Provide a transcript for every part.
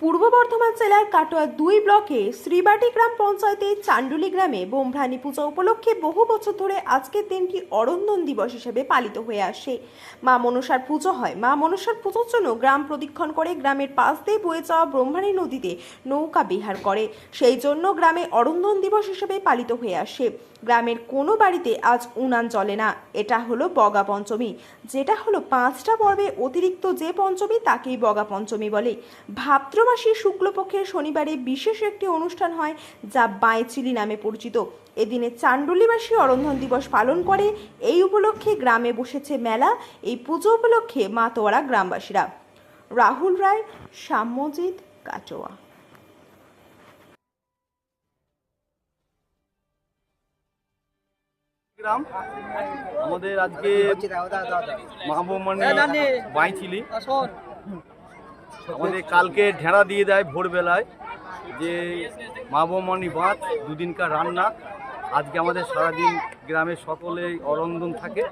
পূর্ব বর্ধমান জেলার কাটোয়া দুই ব্লকে শ্রীবাটি গ্রাম পঞ্চায়েতের চান্ডুলি গ্রামে বোমভ্রাণী পূজা উপলক্ষে বহু বছর ধরে আজকের দিনটি অরন্দন দিবস হিসেবে পালিত হয়ে আসে। মা মনসার পুজো হয়। মা মনসার পুজোর জন্য গ্রাম প্রদক্ষিণ করে গ্রামের পাশ দিয়ে বয়ে যাওয়া ব্রহ্মাণী নদীতে নৌকা বিহার করে। সেই জন্য গ্রামে অরন্দন দিবস হিসেবে পালিত হয়ে আসে। গ্রামের কোনো বাড়িতে আজ উনান চলে না। এটা হলো বগা পঞ্চমী। যেটা হলো পাঁচটা পর্বে অতিরিক্ত যে পঞ্চমী তাকেই বগা পঞ্চমী বলে। ভাদ্র মাসের শুক্লপক্ষের শনিবারে বিশেষ একটি অনুষ্ঠান হয় যা বাঁয়চিলি নামে পরিচিত। এদিনে চান্ডুলিবাসী অরন্ধন দিবস পালন করে। এই উপলক্ষে গ্রামে বসেছে মেলা এই পুজো উপলক্ষে মাতোয়ারা গ্রামবাসীরা। রাহুল রায় সাম্যজিৎ কাটোয়া। গ্রাম। আমাদের আজকে মাহবুবমণি বাইছিলি আমাদের কালকে ঢেঁড়া দিয়ে দেয় ভোরবেলায় যে মা মাহবুবমণি বাঁধ দুদিনকার রান্না। আজকে আমাদের সারাদিন গ্রামের সকলেই অরন্দন থাকে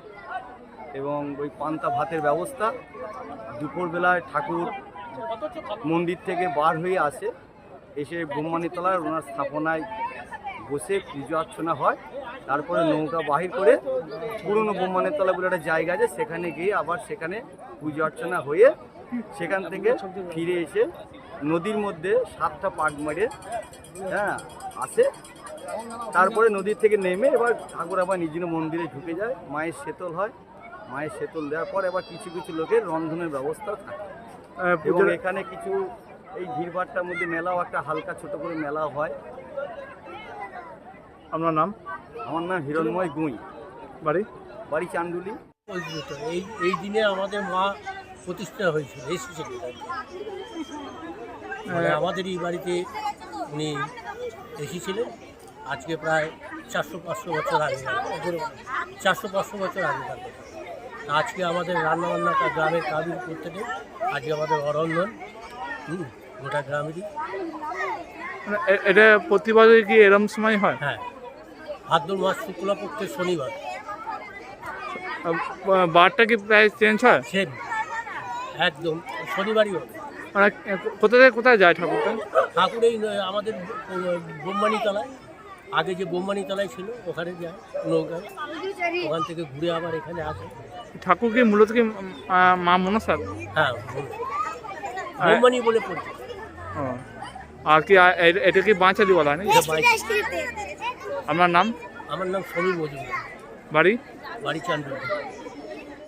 এবং ওই পান্তা ভাতের ব্যবস্থা। দুপুরবেলায় ঠাকুর মন্দির থেকে বার হয়ে আসে। এসে ব্রহ্মানীতলায় ওনার স্থাপনায় বসে পুজো অর্চনা হয় তারপরে নৌকা বাহির করে পুরনো ব্রহ্মানীতলা বলে একটা জায়গা আছে সেখানে গিয়ে আবার সেখানে পুজো অর্চনা হয়ে সেখান থেকে ফিরে এসে নদীর মধ্যে সাতটা পাক মেরে হ্যাঁ আসে। তারপরে নদীর থেকে নেমে এবার ঠাকুর আবার নিজ মন্দিরে ঢুকে যায় মায়ের শীতল হয়। মায়ের শীতল দেওয়ার পর এবার কিছু কিছু লোকের রন্ধনের ব্যবস্থা থাকে। এবং এখানে কিছু এই ভিড়ভাড়টার মধ্যে মেলাও একটা হালকা ছোট করে মেলা হয়। আপনার নাম? আমার নাম হিরণময় গুঁই। বাড়ি? বাড়ি চান্ডুলি এই এই দিনে আমাদের মা প্রতিষ্ঠা হয়েছিল আর মানে আমাদের এই বাড়িতে উনি এসেছিলেন। আজকে প্রায় চারশো পাঁচশো বছর আগে। চারশো পাঁচশো বছর আগে আজকে আমাদের রান্নাবান্না গ্রামের কাবির করতে নেই। আজকে আমাদের হুম, গোটা গ্রামেরই। এটা প্রতিবারই কি এরম সময় হয়? হ্যাঁ। ভাদ্র মাস শুক্লাপক্ষের শনিবার বারটা কি প্রায় চেঞ্জ হয়? সেম। একদম শনিবারই হবে। মানে কোথা থেকে কোথায় যায় ঠাকুরটা? ঠাকুর এই আমাদের বোম্বানি তলায় আগে যে বোম্বানি তলায় ছিল ওখানে যায় নৌকায়। ওখান থেকে ঘুরে আবার এখানে আসে। ঠাকুর কি মূলত কি মা মনসার? হ্যাঁ বোম্বানি বলে ও। আর কি এ- এটা কি বাঁচালি বলা হয় না আপনার নাম? আমার নাম সমীর মজুমদার। বাড়ি? বাড়ি চান্ডুর